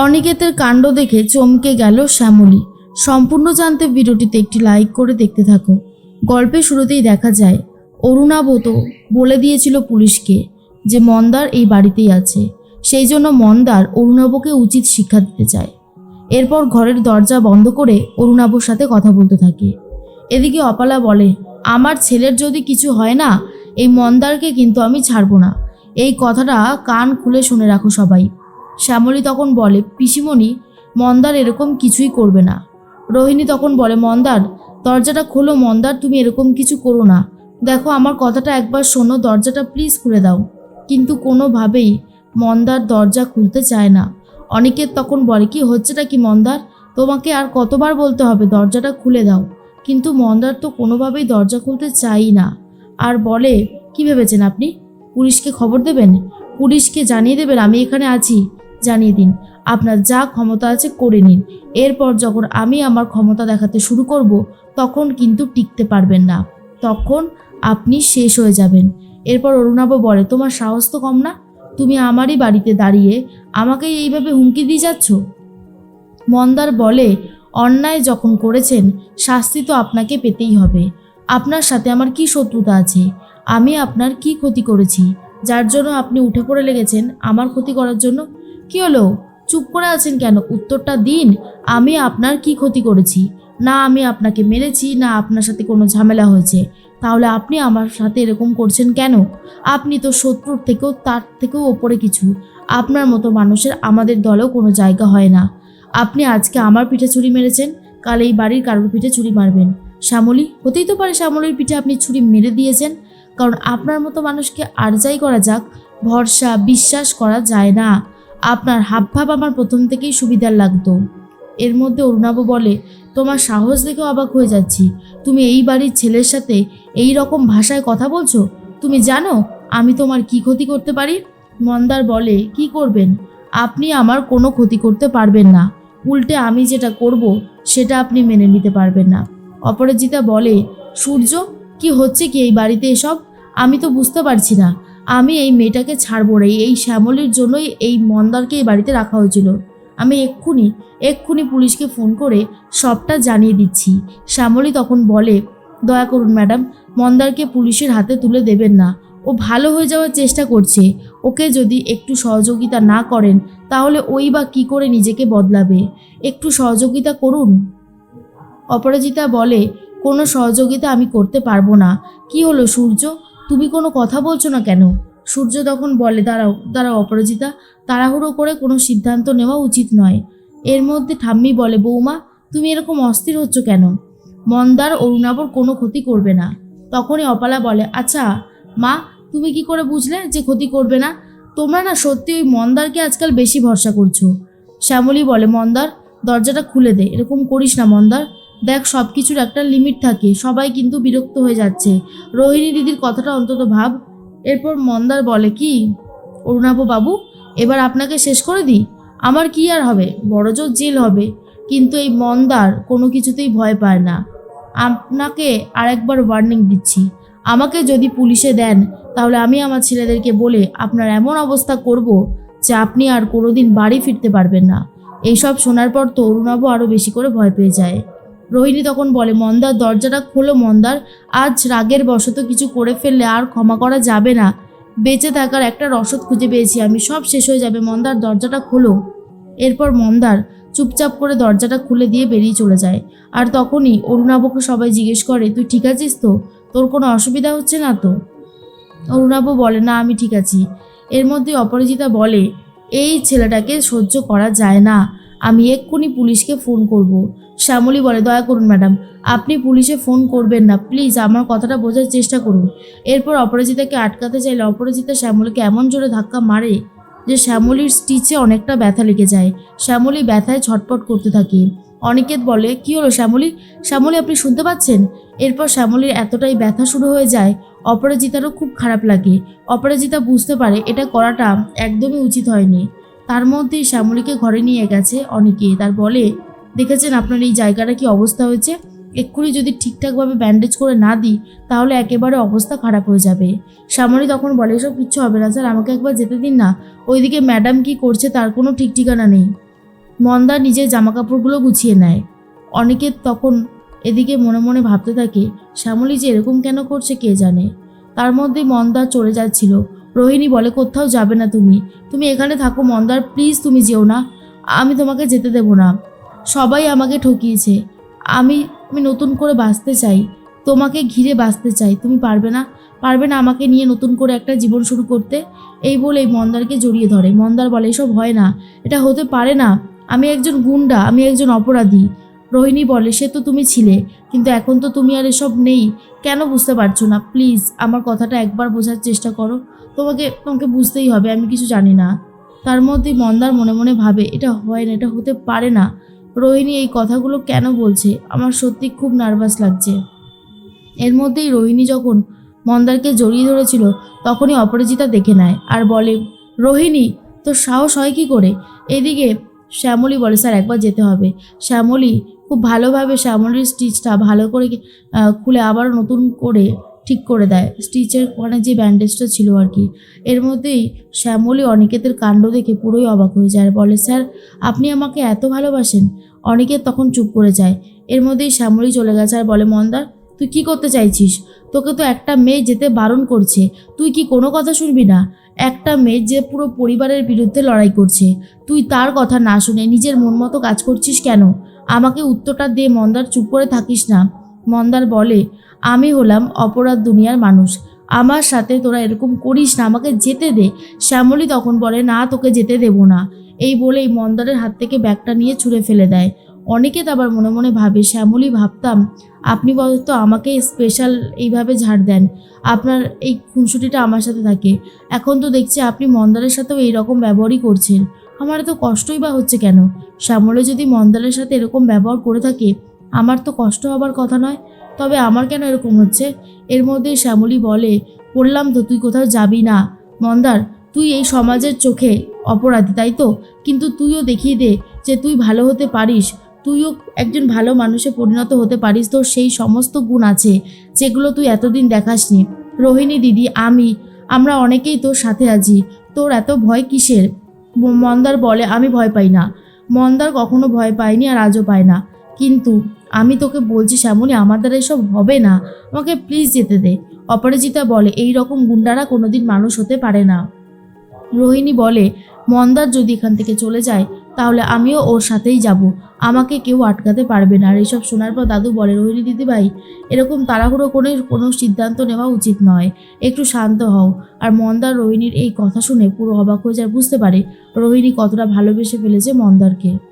অনিকেতের কাণ্ড দেখে চমকে গেল শ্যামলী। সম্পূর্ণ জানতে ভিডিওটিতে একটি লাইক করে দেখতে থাকো। গল্পের শুরুতেই দেখা যায় অরুণাবত বলে দিয়েছিল পুলিশকে যে মন্দার এই বাড়িতেই আছে। সেই জন্য মন্দার অরুণাবকে উচিত শিক্ষা দিতে চায়। এরপর ঘরের দরজা বন্ধ করে অরুণাবর সাথে কথা বলতে থাকে। এদিকে অপালা বলে, আমার ছেলের যদি কিছু হয় না, এই মন্দারকে কিন্তু আমি ছাড়বো না। এই কথাটা কান খুলে শুনে রাখো সবাই। শ্যামলী তখন বলে, পিসিমণি, মন্দার এরকম কিছুই করবে না। রোহিণী তখন বলে, মন্দার, দরজাটা খোলো, মন্দার, তুমি এরকম কিছু করো না। দেখো, আমার কথাটা একবার শোনো, দরজাটা প্লিজ খুলে দাও। কিন্তু কোনোভাবেই মন্দার দরজা খুলতে চায় না। অনেকের তখন বলে, কি হচ্ছেটা কি মন্দার? তোমাকে আর কতবার বলতে হবে, দরজাটা খুলে দাও। কিন্তু মন্দার তো কোনোভাবেই দরজা খুলতে চাই না। আর বলে, কি ভেবেছেন আপনি? পুলিশকে খবর দেবেন? পুলিশকে জানিয়ে দেবেন, আমি এখানে আছি, জানিয়ে দিন। আপনার যা ক্ষমতা আছে করে নিন। এরপর যখন আমি আমার ক্ষমতা দেখাতে শুরু করব, তখন কিন্তু টিকতে পারবেন না। তখন আপনি শেষ হয়ে যাবেন। এরপর অরুণাব বলে, তোমার সাহস তো কম না? তুমি আমারই বাড়িতে দাঁড়িয়ে আমাকে এইভাবে হুমকি দিয়ে যাচ্ছ? মন্দার বলে, অন্যায় যখন করেছেন, শাস্তি তো আপনাকে পেতেই হবে। আপনার সাথে আমার কি শত্রুতা আছে? আমি আপনার কি ক্ষতি করেছি? যার জন্য আপনি উঠে পড়ে লেগেছেন, আমার ক্ষতি করার জন্য? কি হলো? চুপ করে আছেন কেন? উত্তরটা দিন, আমি আপনার কি ক্ষতি করেছি? না আমি আপনাকে মেরেছি, না আপনার সাথে কোনো ঝামেলা হয়েছে। তাহলে আপনি আমার সাথে এরকম করছেন কেন? আপনি তো শত্রুর থেকেও, তার থেকেও ওপরে কিছু। আপনার মতো মানুষের আমাদের দলেও কোনো জায়গা হয় না। আপনি আজকে আমার পিঠে ছুরি মেরেছেন, কাল এই বাড়ির কারোর পিঠে ছুরি মারবেন। শ্যামলী, হতেই তো পারে শ্যামলীর পিঠে আপনি ছুরি মেরে দিয়েছেন। কারণ আপনার মতো মানুষকে আর যাই করা যাক, ভরসা, বিশ্বাস করা যায় না। আপনার হাবভাব আমার প্রথম থেকেই সুবিধার লাগতো। এর মধ্যে অরুণাব বলে, তোমার সাহস দেখে অবাক হয়ে যাচ্ছি। তুমি এই বাড়ির ছেলের সাথে এই রকম ভাষায় কথা বলছো? তুমি জানো আমি তোমার কি ক্ষতি করতে পারি? মন্দার বলে, কি করবেন? আপনি আমার কোনো ক্ষতি করতে পারবেন না। উল্টে আমি যেটা করব, সেটা আপনি মেনে নিতে পারবেন না। অপরাজিতা বলে, সূর্য কি হচ্ছে কি এই বাড়িতে এসব? আমি তো বুঝতে পারছি না। আমি এই মেয়েটাকে ছাড়বো রে। এই শ্যামলির জন্যই এই মন্দারকে এই বাড়িতে রাখা হয়েছিল। আমি এক্ষুনি এক্ষুনি পুলিশকে ফোন করে সবটা জানিয়ে দিচ্ছি। শ্যামলী তখন বলে, দয়া করুন ম্যাডাম, মন্দারকে পুলিশের হাতে তুলে দেবেন না। ও ভালো হয়ে যাওয়ার চেষ্টা করছে। ওকে যদি একটু সহযোগিতা না করেন, তাহলে ওই বা কী করে নিজেকে বদলাবে? একটু সহযোগিতা করুন। অপরাজিতা বলে কোনো সহযোগিতা আমি করতে পারব না। কি হলো সূর্য? তুমি কোনো কথা বলছো না কেন? সূর্য তখন বলে, দাঁড়াও দাঁড়াও অপরাজিতা, তাড়াহুড়ো করে কোনো সিদ্ধান্ত নেওয়া উচিত নয়। এর মধ্যে ঠাম্মি বলে, বৌমা, তুমি এরকম অস্থির হচ্ছ কেন? মন্দার অরুণাবর কোনো ক্ষতি করবে না। তখনই অপালা বলে আচ্ছা মা, তুমি কি করে বুঝলে যে ক্ষতি করবে না? তোমরা না সত্যি ওই মন্দারকে আজকাল বেশি ভরসা করছ। শ্যামলী বলে, মন্দার, দরজাটা খুলে দে, এরকম করিস না মন্দার। দেখ সব কিছুর একটা লিমিট থাকে। সবাই কিন্তু বিরক্ত হয়ে যাচ্ছে। রোহিণী দিদির কথাটা অন্তত ভাব। এরপর মন্দার বলে, কি? অরুণাভ বাবু, এবার আপনাকে শেষ করে দিই? আমার কি আর হবে? বড় জোর জেল হবে। কিন্তু এই মন্দার কোনো কিছুতেই ভয় পায় না। আপনাকে আরেকবার ওয়ার্নিং দিচ্ছি। আমাকে যদি পুলিশে দেন, তাহলে আমি আমার ছেলেদেরকে বলে আপনার এমন অবস্থা করব যে আপনি আর কোনোদিন বাড়ি ফিরতে পারবেন না। এইসব শোনার পর তো অরুণাভ আরও বেশি করে ভয় পেয়ে যায়। রোহিণী তখন বলে, মন্দার দরজাটা খোলো মন্দার, আজ রাগের বশত কিছু করে ফেললে আর ক্ষমা করা যাবে না। বেঁচে থাকার একটা রসদ খুঁজে পেয়েছি আমি, সব শেষ হয়ে যাবে, মন্দার দরজাটা খোলো। এরপর মন্দার চুপচাপ করে দরজাটা খুলে দিয়ে বেরিয়ে চলে যায়। আর তখনই অরুণাবকে সবাই জিজ্ঞেস করে, তুই ঠিক আছিস তো? তোর কোনো অসুবিধা হচ্ছে না তো? অরুণাব বলে, না, আমি ঠিক আছি। এর মধ্যে অপরাজিতা বলে, এই ছেলেটাকে সহ্য করা যায় না। আমি এক্ষুনি পুলিশকে ফোন করব। শ্যামলী বলে, দয়া করুন ম্যাডাম, আপনি পুলিশে ফোন করবেন না। প্লিজ আমার কথাটা বোঝার চেষ্টা করুন। এরপর অপরাজিতাকে আটকাতে চাইলে অপরাজিতা শ্যামলীকে এমন জোরে ধাক্কা মারে যে শ্যামলীর স্টিচে অনেকটা ব্যথা লেগে যায়। শ্যামলী ব্যথায় ছটপট করতে থাকে। অনিকেত বলে, কি হলো শ্যামলী? শ্যামলী, আপনি শুনতে পাচ্ছেন? এরপর শ্যামলীর এতটাই ব্যথা শুরু হয়ে যায়, অপরাজিতারও খুব খারাপ লাগে। অপরাজিতা বুঝতে পারে এটা করাটা একদমই উচিত হয়নি। তার মধ্যেই শ্যামলীকে ঘরে নিয়ে গেছে অনেকে। তার বলে, দেখেছেন আপনার এই জায়গাটা কি অবস্থা হয়েছে? এক্ষুনি যদি ঠিকঠাকভাবে ব্যান্ডেজ করে না দিই, তাহলে একেবারে অবস্থা খারাপ হয়ে যাবে। শ্যামলী তখন বলে, এসব কিচ্ছু হবে না স্যার, আমাকে একবার যেতে দিন না। ওইদিকে ম্যাডাম কি করছে তার কোনো ঠিক ঠিকানা নেই। মন্দা নিজের জামাকাপড়গুলো গুছিয়ে নেয়। অনেকে তখন এদিকে মনে মনে ভাবতে থাকে, শ্যামলী যে এরকম কেন করছে কে জানে? তার মধ্যে মন্দা চলে যাচ্ছিল। রোহিণী বলে, কোথাও যাবে না তুমি। তুমি এখানে থাকো, মন্দার। প্লিজ তুমি যেও না। আমি তোমাকে যেতে দেব না। সবাই আমাকে ঠকিয়েছে। আমি আমি নতুন করে বাঁচতে চাই। তোমাকে ঘিরে বাঁচতে চাই। তুমি পারবে না পারবে না আমাকে নিয়ে নতুন করে একটা জীবন শুরু করতে। এই বলেই মন্দারকে জড়িয়ে ধরে। মন্দার বলে, এসব হয় না। এটা হতে পারে না। আমি একজন গুন্ডা, আমি একজন অপরাধী। রোহিণী বলে, সে তো তুমি ছিলে, কিন্তু এখন তো তুমি আর এসব নেই। কেন বুঝতে পারছ না? প্লিজ, আমার কথাটা একবার বোঝার চেষ্টা করো। তোমাকে তোমাকে বুঝতেই হবে, আমি কিছু জানি না। তার মধ্যে মন্দার মনে মনে ভাবে, এটা হয় না, এটা হতে পারে না। রোহিণী এই কথাগুলো কেন বলছে? আমার সত্যি খুব নার্ভাস লাগছে। এর মধ্যেই রোহিণী যখন মন্দারকে জড়িয়ে ধরেছিল, তখনই অপরাজিতা দেখে নেয় আর বলে, রোহিণী, তোর সাহস হয় কি করে? এদিকে শ্যামলী বলে, স্যার, একবার যেতে হবে। শ্যামলী খুব ভালোভাবে শ্যামলীর স্টিচটা ভালো করে খুলে আবার নতুন করে ঠিক করে দেয়। স্টিচের ওখানে যে ব্যান্ডেজটা ছিল আর কি, এর মধ্যেই শ্যামলী অনিকেতের কাণ্ড দেখে পুরোই অবাক হয়ে যায় আর বলে, স্যার, আপনি আমাকে এত ভালোবাসেন? অনিকেত তখন চুপ করে যায়। এর মধ্যেই শ্যামলী চলে গেছে আর বলে মন্দার তুই কি করতে চাইছিস? তোকে তো একটা মেয়ে যেতে বারণ করছে। তুই কি কোনো কথা শুনবি না? একটা মেয়ে যে পুরো পরিবারের বিরুদ্ধে লড়াই করছে। তুই তার কথা না শুনে নিজের মন মতো কাজ করছিস কেন? আমাকে উত্তরটা দিয়ে মন্দার, চুপ করে থাকিস না। মন্দার বলে, আমি হলাম অপরাধ দুনিয়ার মানুষ। আমার সাথে তোরা এরকম করিস না, আমাকে যেতে দে। শ্যামলী তখন বলে, না, তোকে যেতে দেব না। এই বলেই মন্দারের হাত থেকে ব্যাগটা নিয়ে ছুঁড়ে ফেলে দেয়। অনেকে তো আবার মনে মনে ভাবে, শ্যামলী, ভাবতাম আপনি বলতো আমাকে স্পেশাল এইভাবে ঝাড় দেন। আপনার এই খুনসুটিটা আমার সাথে থাকে। এখন তো দেখছি আপনি মন্দারের সাথেও এই রকম ব্যবহারই করছেন। আমার তো কষ্টই বা হচ্ছে কেন? শ্যামলে যদি মন্দারের সাথে এরকম ব্যবহার করে থাকে, আমার তো কষ্ট হবার কথা নয়। তবে আমার কেন এরকম হচ্ছে? এর মধ্যে শ্যামলী বলে বললাম তো, তুই কোথাও যাবি না। মন্দার, তুই এই সমাজের চোখে অপরাধী, তাই তো? কিন্তু তুইও দেখিয়ে দে যে তুই ভালো হতে পারিস। তুইও একজন ভালো মানুষে পরিণত হতে পারিস, তোর সেই সমস্ত গুণ আছে যেগুলো তুই এতদিন দেখাসনি। রোহিণী দিদি, আমি, আমরা অনেকেই তোর সাথে আছি। তোর এত ভয় কিসের? মন্দার বলে, আমি ভয় পাই না। মন্দার কখনো ভয় পায়নি আর আজও পায় না। কিন্তু আমি তোকে বলছি আমার দ্বারা এসব হবে না। আমাকে প্লিজ যেতে দে। অপরাজিতা বলে, এই রকম গুন্ডারা কোনোদিন মানুষ হতে পারে না। রোহিণী বলে, মন্দার যদি এখান থেকে চলে যায় তাহলে আমিও ওর সাথেই যাব। আমাকে কেউ আটকাতে পারবে না। আর এইসব শোনার পর দাদু বলে, রোহিণী দিদিভাই, এরকম তাড়াহুড়ো করে কোনো সিদ্ধান্ত নেওয়া উচিত নয়। একটু শান্ত হও। আর মন্দার রোহিণীর এই কথা শুনে পুরো অবাক হয়ে যায়। বুঝতে পারে রোহিণী কতটা ভালোবেসে ফেলেছে মন্দারকে।